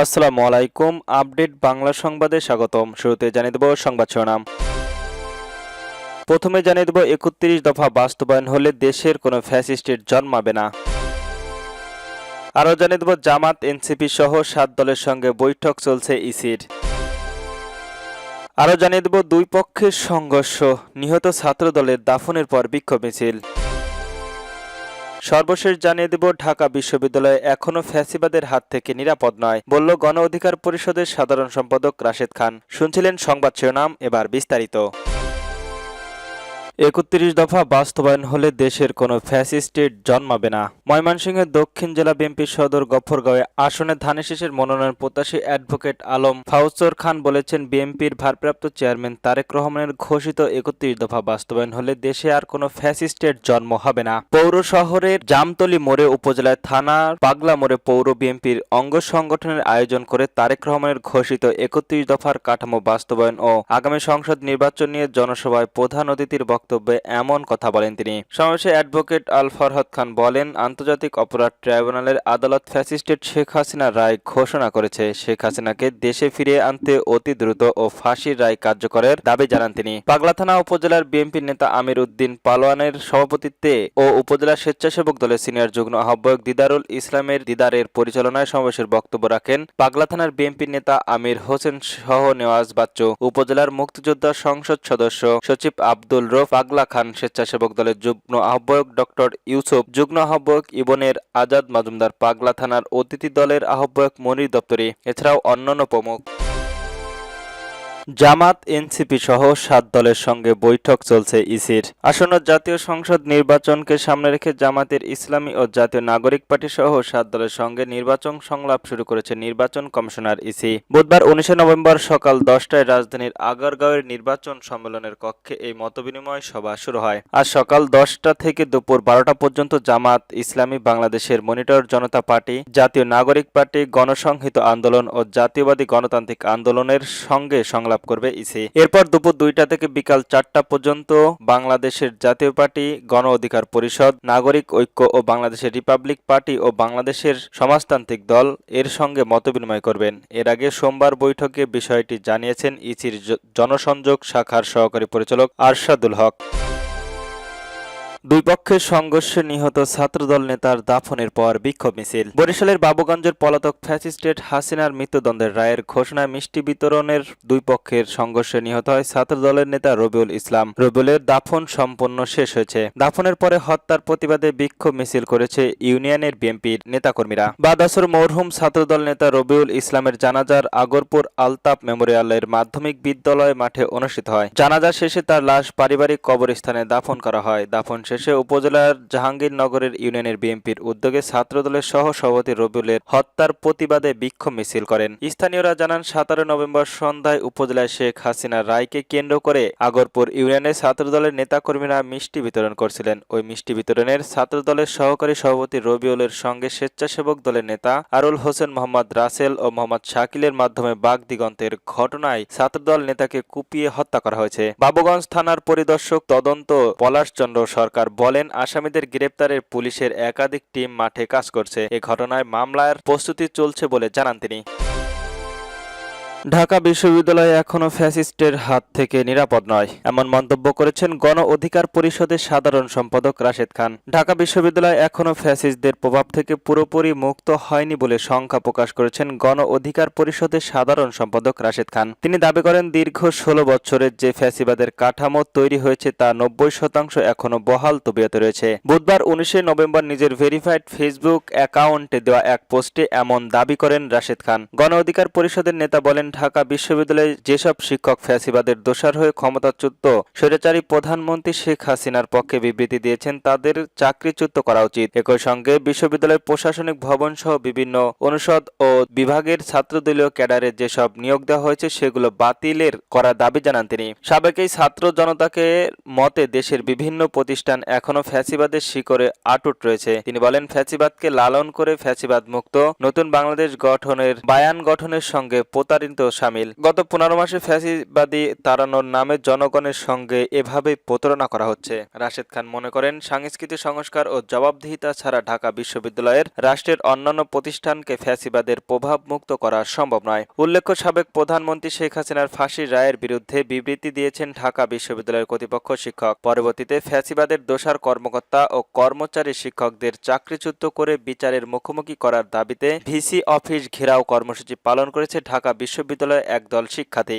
আসসালামু আলাইকুম, আপডেট বাংলা সংবাদে স্বাগতম। শুরুতে জানিয়ে দেব সংবাদ শিরোনাম। প্রথমে জানিয়ে দেব একত্রিশ দফা বাস্তবায়ন হলে দেশের কোনো ফ্যাসিস্টের জন্মাবে না। আরও জানিয়ে দেব জামাত, এনসিপি সহ সাত দলের সঙ্গে বৈঠক চলছে ইসির। আরও জানিয়ে দেব দুই পক্ষের সংঘর্ষ, নিহত ছাত্র দলের দাফনের পর বিক্ষোভ মিছিল। সর্বশেষ জানিয়ে দেব, ঢাকা বিশ্ববিদ্যালয় এখনও ফ্যাসিবাদের হাত থেকে নিরাপদ নয়, বলল গণ অধিকার পরিষদের সাধারণ সম্পাদক রাশেদ খান। শুনছিলেন সংবাদ শিরোনাম, এবার বিস্তারিত। একত্রিশ দফা বাস্তবায়ন হলে দেশের কোনো ফ্যাসিস্টের জন্মাবে না। ময়মনসিংহের দক্ষিণ জেলা বিএনপির সদর গফরগাঁওয়ে আসনে ধানের শীষের মনোনয়ন প্রত্যাশী অ্যাডভোকেট আলম ফাউজর খান বলেছেন, বিএনপির ভারপ্রাপ্ত চেয়ারম্যান তারেক রহমানের ঘোষিত একত্রিশ দফা বাস্তবায়ন হলে দেশে আর কোনো ফ্যাসিস্টের জন্ম হবে না। পৌর শহরের জামতলি মোড়ে, উপজেলায় থানার পাগলা মোড়ে পৌর বিএনপির অঙ্গ সংগঠনের আয়োজন করে তারেক রহমানের ঘোষিত একত্রিশ দফার কাঠামো বাস্তবায়ন ও আগামী সংসদ নির্বাচন নিয়ে জনসভায় প্রধান অতিথির বক্তব্যে এমন কথা বলেন তিনি। সমাবেশে অ্যাডভোকেট আল ফরহাদ খান বলেন, আন্তর্জাতিক অপরাধ ট্রাইব্যুনালের আদালত ফ্যাসিস্টের শেখ হাসিনার রায় ঘোষণা করেছে। শেখ হাসিনাকে দেশে ফিরিয়ে আনতে অতি দ্রুত ও ফাঁসির রায় কার্যকরের দাবি জানান তিনি। পাগলা থানা উপজেলার বিএনপির নেতা আমির উদ্দিন পালোয়ানের সভাপতিত্বে ও উপজেলা স্বেচ্ছাসেবক দলের সিনিয়র যুগ্ম আহ্বায়ক দিদারুল ইসলামের দিদারের পরিচালনায় সমাবেশের বক্তব্য রাখেন। পাগলা থানার বিএনপির নেতা আমির হোসেন সহ নেওয়াজ বাচ্চু, উপজেলার মুক্তিযোদ্ধা সংসদ সদস্য সচিব আব্দুল রফ পাগলা খান স্বেচ্ছাসেবক দলের যুগ্ম আহ্বায়ক ডক্টর ইউসুফ, যুগ্ম আহ্বায়ক ইবনের আজাদ মাজুমদার পাগলা থানার অতিথি দলের আহ্বায়ক মনির দপ্তরি, এছাড়াও অন্যান্য প্রমুখ। জামাত, এনসিপি সহ সাত দলের সঙ্গে বৈঠক চলছে ইসির। আসন্ন জাতীয় সংসদ নির্বাচনকে সামনে রেখে জামাতের ইসলামী ও জাতীয় নাগরিক পার্টি সহ সাত দলের সঙ্গে নির্বাচন সংলাপ শুরু করেছে নির্বাচন কমিশনার ইসি। বুধবার উনিশে নভেম্বর সকাল দশটায় রাজধানীর আগারগাঁওয়ের নির্বাচন সম্মেলনের কক্ষে এই মতবিনিময় সভা শুরু হয়। আজ সকাল দশটা থেকে দুপুর বারোটা পর্যন্ত জামাত, ইসলামী বাংলাদেশের মনিটর জনতা পার্টি, জাতীয় নাগরিক পার্টি, গণসংহিত আন্দোলন ও জাতীয়বাদী গণতান্ত্রিক আন্দোলনের সঙ্গে সংলাপ করবে ইসি। এরপর দুপুর দুইটা থেকে বিকাল চারটা পর্যন্ত বাংলাদেশের জাতীয় পার্টি, গণ অধিকার পরিষদ, নাগরিক ঐক্য ও বাংলাদেশের রিপাবলিক পার্টি ও বাংলাদেশের সমাজতান্ত্রিক দল এর সঙ্গে মতবিনিময় করবেন। এর আগে সোমবার বৈঠকে বিষয়টি জানিয়েছেন ইসির জনসংযোগ শাখার সহকারী পরিচালক আরশাদুল হক। দুই পক্ষের সংঘর্ষে নিহত ছাত্রদল নেতার দাফনের পর বিক্ষোভ মিছিল। বরিশালের বাবুগঞ্জের পলাতক ফ্যাসিস্টেট হাসিনার মৃত্যুদণ্ডের রায়ের ঘোষণায় মিষ্টি বিতরণের দুই পক্ষের সংঘর্ষে নিহত হয় ছাত্রদলের নেতা রবিউল ইসলাম। রবিউলের দাফন সম্পন্ন শেষ হয়েছে। দাফনের পরে হত্যার প্রতিবাদে বিক্ষোভ মিছিল করেছে ইউনিয়নের বিএনপির নেতাকর্মীরা। বাদাসর মরহুম ছাত্রদল নেতা রবিউল ইসলামের জানাজার আগরপুর আলতাপ মেমোরিয়ালের মাধ্যমিক বিদ্যালয় মাঠে অনুষ্ঠিত হয়। জানাজা শেষে তার লাশ পারিবারিক কবরস্থানে দাফন করা হয়। দাফন শেষে উপজেলার জাহাঙ্গীরনগরের ইউনিয়নের বিএনপির উদ্যোগে ছাত্রদলের সহ সভাপতি রবিউলের হত্যার প্রতিবাদে বিক্ষোভ মিছিল করেন। স্থানীয়রা জানান, সতেরো নভেম্বর সন্ধ্যায় উপজেলায় শেখ হাসিনা রায়কে কেন্দ্র করে আগরপুর ইউনিয়নের ছাত্রদলের নেতাকর্মীরা মিষ্টি বিতরণ করছিলেন। ওই মিষ্টি বিতরণের ছাত্রদলের সহকারী সভাপতি রবিউলের সঙ্গে স্বেচ্ছাসেবক দলের নেতা আরুল হোসেন মোহাম্মদ রাসেল ও মোহাম্মদ শাকিলের মাধ্যমে বাগ দিগন্তের ঘটনায় ছাত্রদল নেতাকে কুপিয়ে হত্যা করা হয়েছে। বাবুগঞ্জ থানার পরিদর্শক তদন্ত পলাশচন্দ্র সরকার বলেন, আসামিদের গ্রেপ্তারের পুলিশের একাধিক টিম মাঠে কাজ করছে। এ ঘটনায় মামলার প্রস্তুতি চলছে বলে জানান তিনি। ঢাকা বিশ্ববিদ্যালয় এখনও ফ্যাসিস্টের হাত থেকে নিরাপদ নয়। এমন মন্তব্য করেছেন গণ অধিকার পরিষদের সাধারণ সম্পাদক রাশেদ খান। ঢাকা বিশ্ববিদ্যালয় এখনও ফ্যাসিস্টদের প্রভাব থেকে পুরোপুরি মুক্ত হয়নি বলে শঙ্কা প্রকাশ করেছেন গণ অধিকার পরিষদের সাধারণ সম্পাদক রাশেদ খান। তিনি দাবি করেন, দীর্ঘ ষোলো বছরের যে ফ্যাসিবাদের কাঠামো তৈরি হয়েছে তা নব্বই শতাংশ এখনও বহাল তবিয়তে রয়েছে। বুধবার উনিশে নভেম্বর নিজের ভেরিফাইড ফেসবুক অ্যাকাউন্টে দেওয়া এক পোস্টে এমন দাবি করেন রাশেদ খান। গণ অধিকার পরিষদের নেতা বলেন ঢাকা বিশ্ববিদ্যালয়ে যেসব শিক্ষক ফ্যাসিবাদের দোষার হয়ে ক্ষমতাচ্যুত, স্বৈরাচারী প্রধানমন্ত্রী শেখ হাসিনার পক্ষে বিবৃতি দিয়েছেন, তাদের চাকরিচ্যুত করা উচিত। একই সঙ্গে বিশ্ববিদ্যালয়ের প্রশাসনিক ভবন সহ বিভিন্ন অনুষদ ও বিভাগের ছাত্রদলীয় ক্যাডারে যেসব নিয়োগ দেওয়া হয়েছে, সেগুলো বাতিলের করার দাবি জানান তিনি। সাবেক এই ছাত্র জনতাকে মতে দেশের বিভিন্ন প্রতিষ্ঠান এখনও ফ্যাসিবাদের শিকড়ে আটুট রয়েছে। তিনি বলেন, ফ্যাসিবাদকে লালন করে ফ্যাসিবাদ মুক্ত নতুন বাংলাদেশ গঠনের, বায়ান গঠনের সঙ্গে প্রতারিত সামিল। গত পনেরো মাসে ফ্যাসিবাদী তাড়ানোর নামে জনগণের সঙ্গে এভাবেই প্রতারণা করা হচ্ছে। রাশেদ খান মনে করেন, সাংস্কৃতিক সংস্কার ও জবাবদিহিতা ছাড়া ঢাকা বিশ্ববিদ্যালয়ের রাষ্ট্রের অন্যান্য প্রতিষ্ঠানকে ফ্যাসিবাদের প্রভাব মুক্ত করা সম্ভব নয়। উল্লেখ্য, সাবেক প্রধানমন্ত্রী শেখ হাসিনার ফাঁসির রায়ের বিরুদ্ধে বিবৃতি দিয়েছেন ঢাকা বিশ্ববিদ্যালয়ের কর্তৃপক্ষ শিক্ষক। পরবর্তীতে ফ্যাসিবাদের দোষার কর্মকর্তা ও কর্মচারী শিক্ষকদের চাকরিচ্যুত করে বিচারের মুখোমুখি করার দাবিতে ভিসি অফিস ঘেরাও কর্মসূচি পালন করেছে ঢাকা বিশ্ববিদ্যালয়ের একদল শিক্ষার্থী।